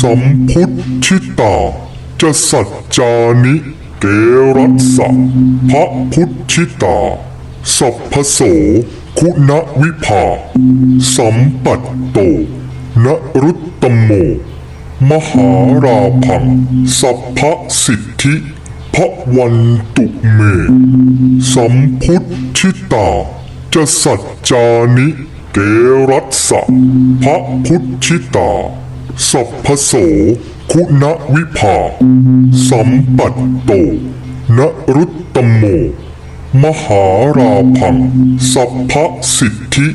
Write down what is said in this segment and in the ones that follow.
สัมพุทธิตาจะสัจจานิ เกรัสสะพระพุทธิตา สัพพโส คุณวิภา สัมปัตโตนรุตตโม มหาราพัง สัพพสิทธิพระวันตุเม สัมพุทธิตา จะสัจจานิ เกรัสสะพระพุทธิตา สัพพโส คุณวิภา สัมปัตโต นรุตตโม มหาราพัง สัพพสิทธิ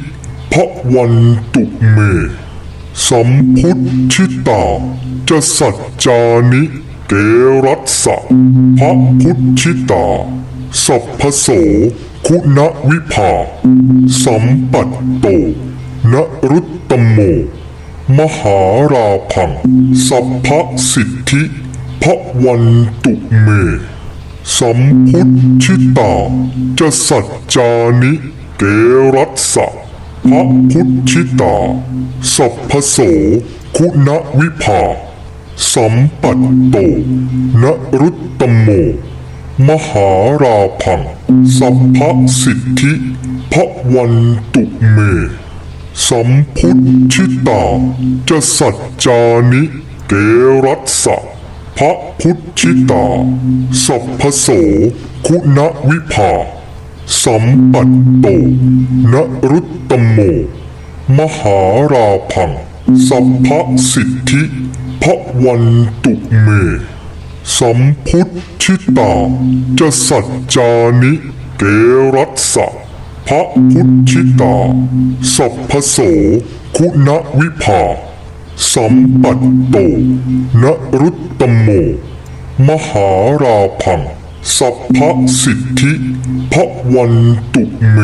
พระวันตุเม สัมพุทธิตา จะสัจจานิเกรัสสะพระพุทธิตา สัพพโส คุณวิภา สัมปัตโต นรุตตโม มหาราพัง สัพพสิทธิพระวันตุเม สัมพุทธิตา จะสัจจานิเกรัสสะพระพุทธิตา สัพพโสคุณวิภา สัมปัตโต นรุตตโม มหาราพัง สัพพสิทธิพระวันตุเม สัมพุทธิตาจะสัจจานิเกรัสสะพระพุทธิตา สัพพโส คุณวิภา สัมปัตโต นรุตตโม มหาราพัง สัพพสิทธิพระวันตุเม สัมพุทธิตาจะสัจจานิเกรัสสะ พระพุทธิตา สัพพโส คุณวิภา สัมปัตโต นรุตตโม มหาราพัง สัพพสิทธิพระวันตุเม